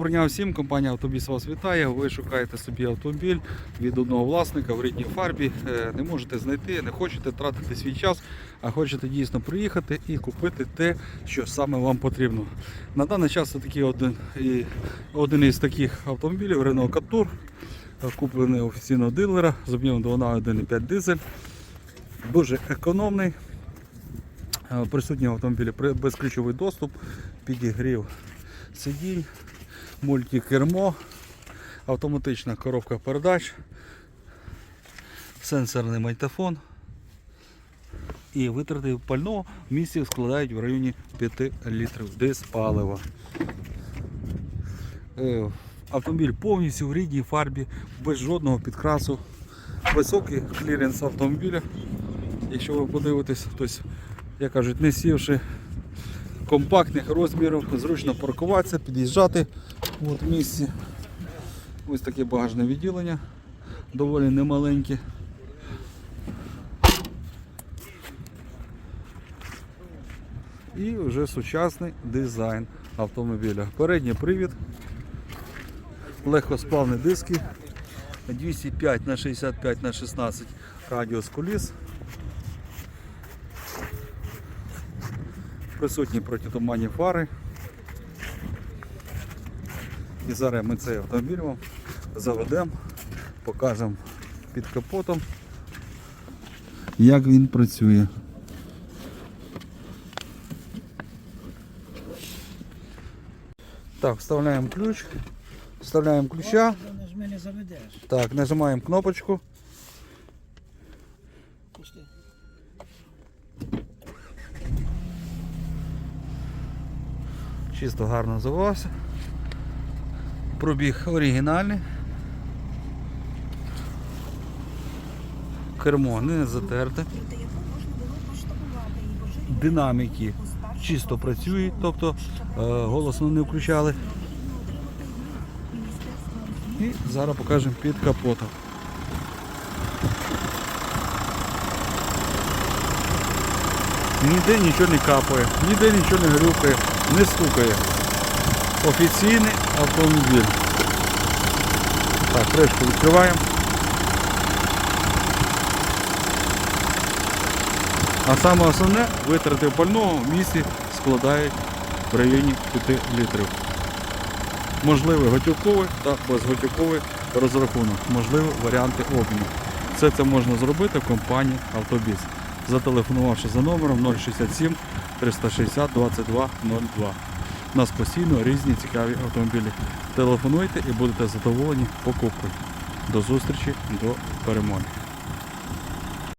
Доброго дня всім, компанія Автобіс вас вітає. Ви шукаєте собі автомобіль від одного власника в рідній фарбі. Е, Не можете знайти, не хочете тратити свій час, а хочете дійсно приїхати і купити те, що саме вам потрібно. На даний час це такий один, і- один із таких автомобілів Renault Captur, куплений офіційного дилера з об'ємом двигуна 1,5 дизель. Дуже економний. Е, Присутній автомобілі при- безключовий доступ, підігрів сидінь, мультикермо, автоматична коробка передач, сенсорний магнітофон і витрати пального в місті складають в районі 5 літрів диспалива. Е, Автомобіль повністю в рідній фарбі, без жодного підкрасу. Високий кліренс автомобіля. Якщо ви подивитесь, тобто, як кажуть, не сівши компактних розмірів, зручно паркуватися, під'їжджати От в місці. Ось таке багажне відділення, доволі немаленьке. І вже сучасний дизайн автомобіля. Передній привід, легкосплавні диски, 205 на 65 на 16 радіус куліс. Присутні протитуманні фари. І зараз ми цей автомобіль вам заведемо, покажемо під капотом, як він працює. Так, вставляємо ключ, вставляємо ключа, так, нажимаємо кнопочку. Чисто гарно завелося. Пробіг оригінальний. Кермо не затерте. Динаміки чисто працюють, тобто е, голосно не включали. І зараз покажемо під капотом. Ніде нічого не капає, ніде нічого не грюкає, не стукає. Офіційний автомобіль. Так, кришку відкриваємо. А саме основне, витрати пального в місті складають в районі 5 літрів. Можливий готівковий та безготівковий розрахунок, можливі варіанти обміну. Все це можна зробити в компанії Автобіс, зателефонувавши за номером 067 360 22 02. У нас постійно різні цікаві автомобілі. Телефонуйте і будете задоволені покупкою. До зустрічі, до перемоги.